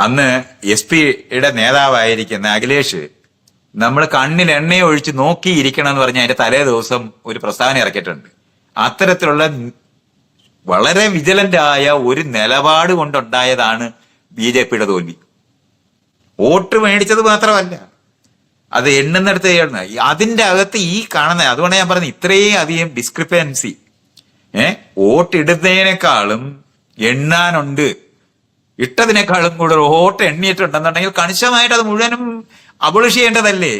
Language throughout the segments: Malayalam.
അന്ന് എസ് പിയുടെ നേതാവായിരിക്കുന്ന അഖിലേഷ് നമ്മൾ കണ്ണിൽ എണ്ണയെ ഒഴിച്ച് നോക്കിയിരിക്കണം എന്ന് പറഞ്ഞ് അതിന്റെ തലേ ദിവസം ഒരു പ്രസ്താവന ഇറക്കിയിട്ടുണ്ട്. അത്തരത്തിലുള്ള വളരെ വിജിലന്റ് ആയ ഒരു നിലപാട് കൊണ്ടുണ്ടായതാണ് ബി ജെ പിയുടെ തോൽവി. വോട്ട് മേടിച്ചത് മാത്രമല്ല അത് എണ്ണുന്നിടത്ത് ചെയ്യണം അതിന്റെ അകത്ത് ഈ കാണുന്ന അതുകൊണ്ട് ഞാൻ പറഞ്ഞു ഇത്രയും അധികം ഡിസ്ക്രിപ്പൻസി ഏഹ് വോട്ടിടുന്നതിനേക്കാളും എണ്ണാനുണ്ട്. ഇട്ടതിനേക്കാളും കൂടുതൽ ഓട്ടം എണ്ണിയിട്ടുണ്ടെന്നുണ്ടെങ്കിൽ കണിശമായിട്ട് അത് മുഴുവനും അബോളിഷ് ചെയ്യേണ്ടതല്ലേ?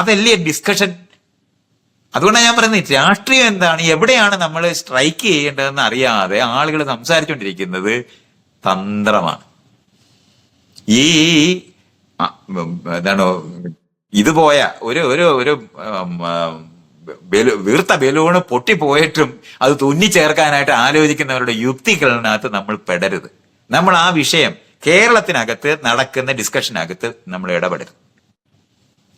അതല്ലേ ഡിസ്കഷൻ അതുകൊണ്ടാണ് ഞാൻ പറയുന്നത് രാഷ്ട്രീയം എന്താണ്? എവിടെയാണ് നമ്മൾ സ്ട്രൈക്ക് ചെയ്യേണ്ടതെന്ന് അറിയാതെ ആളുകൾ സംസാരിച്ചുകൊണ്ടിരിക്കുന്നത് തന്ത്രമാണ്. ഈ എന്താണോ ഇതുപോയ ഒരു ഒരു ഒരു വീർത്ത ബലൂണ് പൊട്ടിപ്പോയിട്ടും അത് തുന്നി ചേർക്കാനായിട്ട് ആലോചിക്കുന്നവരുടെ യുക്തികളിനകത്ത് നമ്മൾ പെടരുത്. നമ്മൾ ആ വിഷയം കേരളത്തിനകത്ത് നടക്കുന്ന ഡിസ്കഷനകത്ത് നമ്മൾ ഇടപെടരുത്.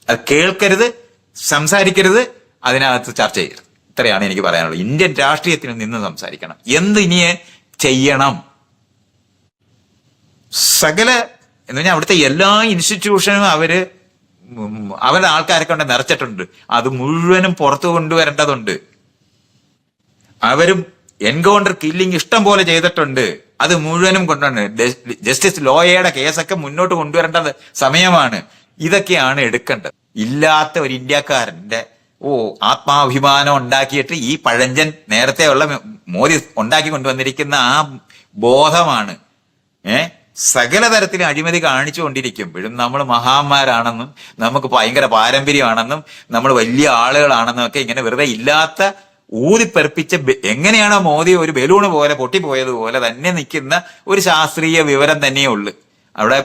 അത് കേൾക്കരുത് സംസാരിക്കരുത് അതിനകത്ത് ചർച്ച ചെയ്യരുത്. ഇത്രയാണ് എനിക്ക് പറയാനുള്ളത്. ഇന്ത്യൻ രാഷ്ട്രീയത്തിൽ നിന്ന് സംസാരിക്കണം. എന്ത് ഇനി ചെയ്യണം? സകല എന്ന് പറഞ്ഞാൽ അവിടുത്തെ എല്ലാ ഇൻസ്റ്റിറ്റ്യൂഷനും അവർ അവരുടെ ആൾക്കാരെ കൊണ്ട് നിറച്ചിട്ടുണ്ട്. അത് മുഴുവനും പുറത്തു കൊണ്ടുവരേണ്ടതുണ്ട്. അവരും എൻകൗണ്ടർ കില്ലിങ് ഇഷ്ടം പോലെ ചെയ്തിട്ടുണ്ട്. അത് മുഴുവനും കൊണ്ടുവരണം ജസ്റ്റിസ് ലോയയുടെ കേസൊക്കെ മുന്നോട്ട് കൊണ്ടുവരേണ്ടത് സമയമാണ്. ഇതൊക്കെയാണ് എടുക്കേണ്ടത്. ഇല്ലാത്ത ഒരു ഇന്ത്യക്കാരന്റെ ഓ ആത്മാഭിമാനം ഉണ്ടാക്കിയിട്ട് ഈ പഴഞ്ചൻ നേരത്തെ ഉള്ള മോദി ഉണ്ടാക്കി കൊണ്ടുവന്നിരിക്കുന്ന ആ ബോധമാണ്. ഏ? സകല തരത്തിലും അഴിമതി കാണിച്ചു കൊണ്ടിരിക്കുമ്പോഴും നമ്മൾ മഹാന്മാരാണെന്നും നമുക്ക് ഭയങ്കര പാരമ്പര്യമാണെന്നും നമ്മൾ വലിയ ആളുകളാണെന്നും ഒക്കെ ഇങ്ങനെ വെറുതെ ഇല്ലാത്ത ഊതിപ്പെർപ്പിച്ച എങ്ങനെയാണോ മോദി ഒരു ബലൂണ് പോലെ പൊട്ടിപ്പോയതുപോലെ തന്നെ നിൽക്കുന്ന ഒരു ശാസ്ത്രീയ വിവരം തന്നെയേ ഉള്ളു. അവിടെ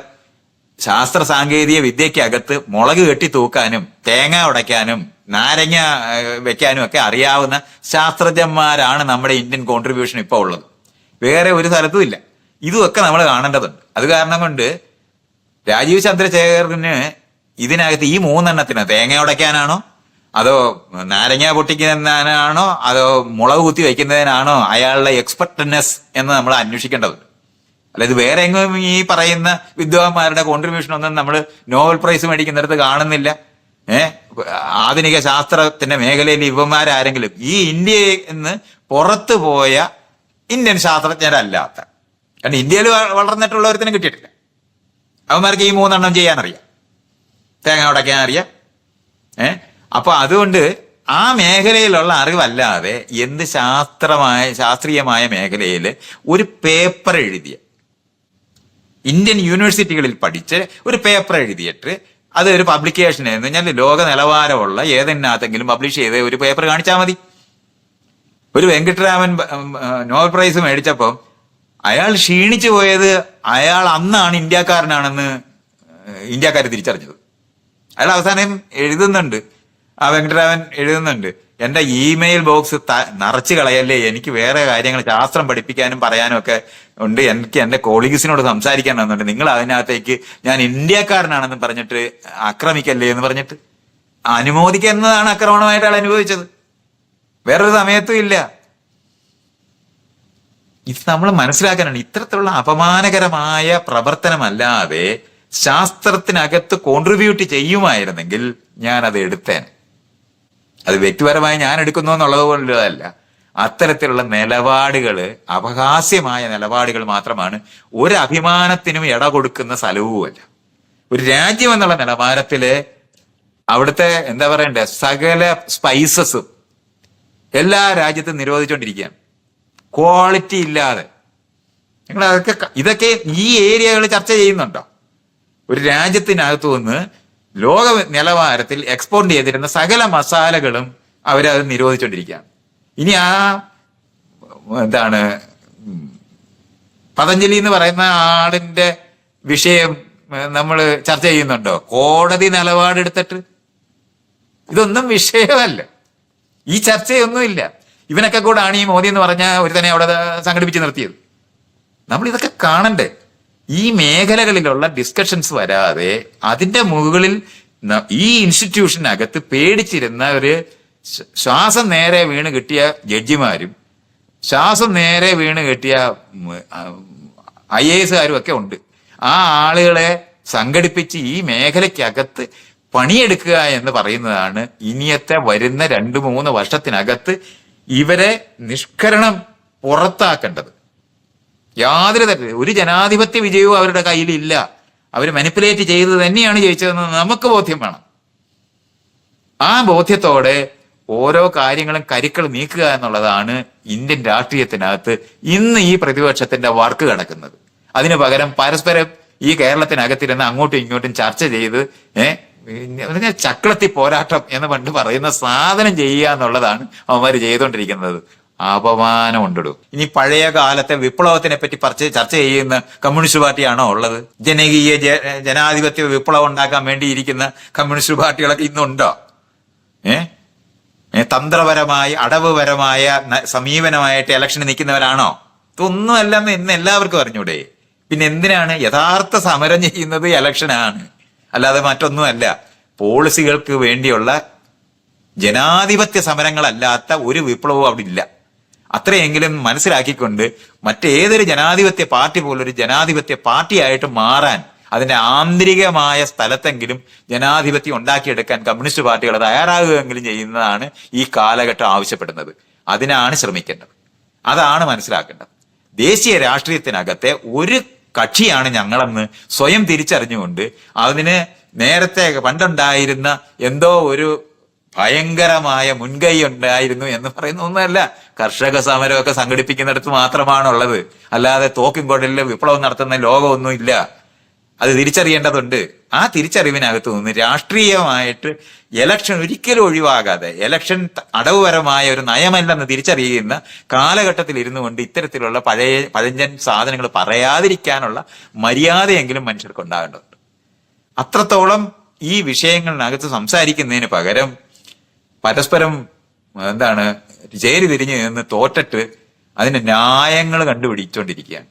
ശാസ്ത്ര സാങ്കേതിക വിദ്യക്കകത്ത് മുളക് കെട്ടി തൂക്കാനും തേങ്ങ ഉടയ്ക്കാനും നാരങ്ങ വെക്കാനും ഒക്കെ അറിയാവുന്ന ശാസ്ത്രജ്ഞന്മാരാണ് നമ്മുടെ ഇന്ത്യൻ കോൺട്രിബ്യൂഷൻ ഇപ്പോൾ ഉള്ളത്. വേറെ ഒരു സ്ഥലത്തും ഇല്ല. ഇതുമൊക്കെ നമ്മൾ കാണേണ്ടതുണ്ട്. അത് കാരണം കൊണ്ട് രാജീവ് ചന്ദ്രശേഖറിന് ഇതിനകത്ത് ഈ മൂന്നെണ്ണത്തിന് തേങ്ങ ഉടയ്ക്കാനാണോ അതോ നാരങ്ങ പൊട്ടിക്കുന്നതിനാണോ അതോ മുളക് കുത്തി വയ്ക്കുന്നതിനാണോ അയാളുടെ എക്സ്പെർട്ട്നെസ് എന്ന് നമ്മൾ അന്വേഷിക്കേണ്ടതുണ്ട്. ഇത് വേറെ എങ്ങും ഈ പറയുന്ന വിദ്വാൻമാരുടെ കോൺട്രിബ്യൂഷൻ ഒന്നും നമ്മൾ നോവൽ പ്രൈസ് മേടിക്കുന്നിടത്ത് കാണുന്നില്ല. ഏഹ് ആധുനിക ശാസ്ത്രത്തിന്റെ മേഖലയിൽ ഇവന്മാരാരെങ്കിലും ഈ ഇന്ത്യയിൽ നിന്ന് പുറത്തു പോയ ഇന്ത്യൻ ശാസ്ത്രജ്ഞരല്ലാത്ത. കാരണം ഇന്ത്യയിൽ വ- വളർന്നിട്ടുള്ളവർത്തിനും കിട്ടിയിട്ടില്ല. അവന്മാർക്ക് ഈ മൂന്നെണ്ണം ചെയ്യാനറിയാം. തേങ്ങ ഉടയ്ക്കാൻ അറിയാം ഏ? അപ്പൊ അതുകൊണ്ട് ആ മേഖലയിലുള്ള അറിവല്ലാതെ എന്ത് ശാസ്ത്രമായ ശാസ്ത്രീയമായ മേഖലയിൽ ഒരു പേപ്പർ എഴുതിയ ഇന്ത്യൻ യൂണിവേഴ്സിറ്റികളിൽ പഠിച്ച് ഒരു പേപ്പർ എഴുതിയിട്ട് അത് ഒരു പബ്ലിക്കേഷൻ എന്ന് പറഞ്ഞാൽ ലോക നിലവാരമുള്ള ഏതെന്നാത്തെങ്കിലും പബ്ലിഷ് ചെയ്ത് ഒരു പേപ്പർ കാണിച്ചാൽ മതി. ഒരു വെങ്കട്ടരാമൻ നോബൽ പ്രൈസ് മേടിച്ചപ്പം അയാൾ ക്ഷീണിച്ചു പോയത് അയാൾ അന്നാണ് ഇന്ത്യക്കാരനാണെന്ന് ഇന്ത്യക്കാർ തിരിച്ചറിഞ്ഞത്. അയാൾ അവസാനം എഴുതുന്നുണ്ട്. ആ വെങ്കട്ടരാമൻ എഴുതുന്നുണ്ട്. എന്റെ ഇമെയിൽ ബോക്സ് നിറച്ചു കളയല്ലേ? എനിക്ക് വേറെ കാര്യങ്ങൾ ശാസ്ത്രം പഠിപ്പിക്കാനും പറയാനും ഒക്കെ ഉണ്ട്. എനിക്ക് എന്റെ കോളീഗ്സിനോട് സംസാരിക്കാനുണ്ട് നിങ്ങൾ അതിനകത്തേക്ക് ഞാൻ ഇന്ത്യക്കാരനാണെന്ന് പറഞ്ഞിട്ട് ആക്രമിക്കല്ലേ എന്ന് പറഞ്ഞിട്ട് അനുമോദിക്കുന്നതാണ് ആക്രമണമായിട്ട് അയാൾ അനുഭവിച്ചത്. വേറൊരു സമയത്തും ഇല്ല. ഇത് നമ്മൾ മനസ്സിലാക്കാനാണ്. ഇത്തരത്തിലുള്ള അപമാനകരമായ പ്രവർത്തനമല്ലാതെ ശാസ്ത്രത്തിനകത്ത് കോൺട്രിബ്യൂട്ട് ചെയ്യുമായിരുന്നെങ്കിൽ ഞാൻ അത് എടുത്തേനെ. അത് വ്യക്തിപരമായി ഞാൻ എടുക്കുന്നു എന്നുള്ളത് പോലുള്ളതല്ല. അത്തരത്തിലുള്ള നിലപാടുകൾ അപഹാസ്യമായ നിലപാടുകൾ മാത്രമാണ് ഒരു അഭിമാനത്തിനും ഇട കൊടുക്കുന്ന സ്ഥലവുമല്ല. ഒരു രാജ്യം എന്നുള്ള നിലവാരത്തിൽ അവിടുത്തെ എന്താ പറയണ്ടേ സകല സ്പൈസസും എല്ലാ രാജ്യത്തും നിരോധിച്ചുകൊണ്ടിരിക്കുകയാണ് ക്വാളിറ്റി ഇല്ലാതെ. നിങ്ങൾ അതൊക്കെ ഇതൊക്കെ ഈ ഏരിയകൾ ചർച്ച ചെയ്യുന്നുണ്ടോ? ഒരു രാജ്യത്തിനകത്തു നിന്ന് ലോക നിലവാരത്തിൽ എക്സ്പോർട്ട് ചെയ്തിരുന്ന സകല മസാലകളും അവരത് നിരോധിച്ചുകൊണ്ടിരിക്കുകയാണ് ഇനി ആ എന്താണ് പതഞ്ജലി എന്ന് പറയുന്ന ആളിന്റെ വിഷയം നമ്മൾ ചർച്ച ചെയ്യുന്നുണ്ടോ? കോടതി നിലപാടെടുത്തിട്ട് ഇതൊന്നും വിഷയമല്ല. ഈ ചർച്ചയൊന്നുമില്ല ഇവനൊക്കെ കൂടാണ് ഈ മോദി എന്ന് പറഞ്ഞ ഒരു തന്നെ അവിടെ സംഘടിപ്പിച്ച് നിർത്തിയത്. നമ്മൾ ഇതൊക്കെ കാണണ്ടേ? ഈ മേഖലകളിലുള്ള ഡിസ്കഷൻസ് വരാതെ അതിന്റെ മുകളിൽ ഈ ഇൻസ്റ്റിറ്റ്യൂഷനകത്ത് പേടിച്ചിരുന്ന ഒരു ശ്വ- ശ്വാസം നേരെ വീണ് കിട്ടിയ ജഡ്ജിമാരും ശ്വാസം നേരെ വീണ് കിട്ടിയ ഐ എ എസുകാരും ഒക്കെ ഉണ്ട്. ആ ആളുകളെ സംഘടിപ്പിച്ച് ഈ മേഖലയ്ക്കകത്ത് പണിയെടുക്കുക എന്ന് പറയുന്നതാണ് ഇനിയത്തെ വരുന്ന രണ്ട് മൂന്ന് വർഷത്തിനകത്ത് ഇവരെ നിഷ്കരണം പുറത്താക്കേണ്ടത്. യാതൊരു തരത്തിൽ ഒരു ജനാധിപത്യ വിജയവും അവരുടെ കയ്യിലില്ല. അവർ മാനിപ്പുലേറ്റ് ചെയ്തത് തന്നെയാണ് ജയിച്ചതെന്ന് നമുക്ക് ബോധ്യം വേണം. ആ ബോധ്യത്തോടെ ഓരോ കാര്യങ്ങളും കരുക്കൾ നീക്കുക എന്നുള്ളതാണ് ഇന്ത്യൻ രാഷ്ട്രീയത്തിനകത്ത് ഇന്ന് ഈ പ്രതിപക്ഷത്തിന്റെ വർക്ക് കിടക്കുന്നത്. അതിനു പകരം പരസ്പരം ഈ കേരളത്തിനകത്തിരുന്ന് അങ്ങോട്ടും ഇങ്ങോട്ടും ചർച്ച ചെയ്ത് ഏഹ് ചക്രത്തി പോരാട്ടം എന്ന് പണ്ട് പറയുന്ന സാധനം ചെയ്യുക എന്നുള്ളതാണ് അവന്മാർ ചെയ്തുകൊണ്ടിരിക്കുന്നത്. അപമാനം ഉണ്ടിടും ഇനി പഴയ കാലത്തെ വിപ്ലവത്തിനെ പറ്റി പറിച്ച് ചർച്ച ചെയ്യുന്ന കമ്മ്യൂണിസ്റ്റ് പാർട്ടിയാണോ ഉള്ളത്? ജനകീയ ജനാധിപത്യ വിപ്ലവം ഉണ്ടാക്കാൻ വേണ്ടിയിരിക്കുന്ന കമ്മ്യൂണിസ്റ്റ് പാർട്ടികളൊക്കെ ഇന്നുണ്ടോ? ഏ? തന്ത്രപരമായി അടവുപരമായ സമീപനമായിട്ട് ഇലക്ഷന് നിൽക്കുന്നവരാണോ? ഇതൊന്നും അല്ലെന്ന് ഇന്ന് എല്ലാവർക്കും അറിഞ്ഞൂടെ. പിന്നെ എന്തിനാണ് യഥാർത്ഥ സമരം ചെയ്യുന്നത് ഇലക്ഷനാണ് അല്ലാതെ മറ്റൊന്നുമല്ല. പോളിസികൾക്ക് വേണ്ടിയുള്ള ജനാധിപത്യ സമരങ്ങളല്ലാത്ത ഒരു വിപ്ലവവും അവിടെ ഇല്ല. അത്രയെങ്കിലും മനസ്സിലാക്കിക്കൊണ്ട് മറ്റേതൊരു ജനാധിപത്യ പാർട്ടി പോലൊരു ജനാധിപത്യ പാർട്ടിയായിട്ട് മാറാൻ അതിന്റെ ആന്തരികമായ സ്ഥലത്തെങ്കിലും ജനാധിപത്യം ഉണ്ടാക്കിയെടുക്കാൻ കമ്മ്യൂണിസ്റ്റ് പാർട്ടികൾ തയ്യാറാകുകയെങ്കിലും ചെയ്യുന്നതാണ് ഈ കാലഘട്ടം ആവശ്യപ്പെടുന്നത്. അതിനാണ് ശ്രമിക്കേണ്ടത്. അതാണ് മനസ്സിലാക്കേണ്ടത്. ദേശീയ രാഷ്ട്രീയത്തിനകത്തെ ഒരു കക്ഷിയാണ് ഞങ്ങളെന്ന് സ്വയം തിരിച്ചറിഞ്ഞുകൊണ്ട് അതിന് നേരത്തെ പണ്ടുണ്ടായിരുന്ന എന്തോ ഒരു ഭയങ്കരമായ മുൻകൈ ഉണ്ടായിരുന്നു എന്ന് പറയുന്ന ഒന്നുമല്ല കർഷക സമരമൊക്കെ സംഘടിപ്പിക്കുന്നിടത്ത് മാത്രമാണുള്ളത്. അല്ലാതെ തോക്കും കൊടലിൽ വിപ്ലവം നടത്തുന്ന ലോകമൊന്നും ഇല്ല അത് തിരിച്ചറിയേണ്ടതുണ്ട്. ആ തിരിച്ചറിവിനകത്ത് നിന്ന് രാഷ്ട്രീയമായിട്ട് എലക്ഷൻ ഒരിക്കലും ഒഴിവാകാതെ എലക്ഷൻ അടവുപരമായ ഒരു നയമല്ലെന്ന് തിരിച്ചറിയുന്ന കാലഘട്ടത്തിൽ ഇരുന്നു കൊണ്ട് ഇത്തരത്തിലുള്ള പഴയ പഴഞ്ചൻ സാധനങ്ങൾ പറയാതിരിക്കാനുള്ള മര്യാദയെങ്കിലും മനുഷ്യർക്ക് ഉണ്ടാകേണ്ടതുണ്ട്. അത്രത്തോളം ഈ വിഷയങ്ങളിനകത്ത് സംസാരിക്കുന്നതിന് പകരം പരസ്പരം എന്താണ് ചേരി തിരിഞ്ഞ് നിന്ന് തോറ്റിട്ട് അതിന്റെ ന്യായങ്ങൾ കണ്ടുപിടിച്ചുകൊണ്ടിരിക്കുകയാണ്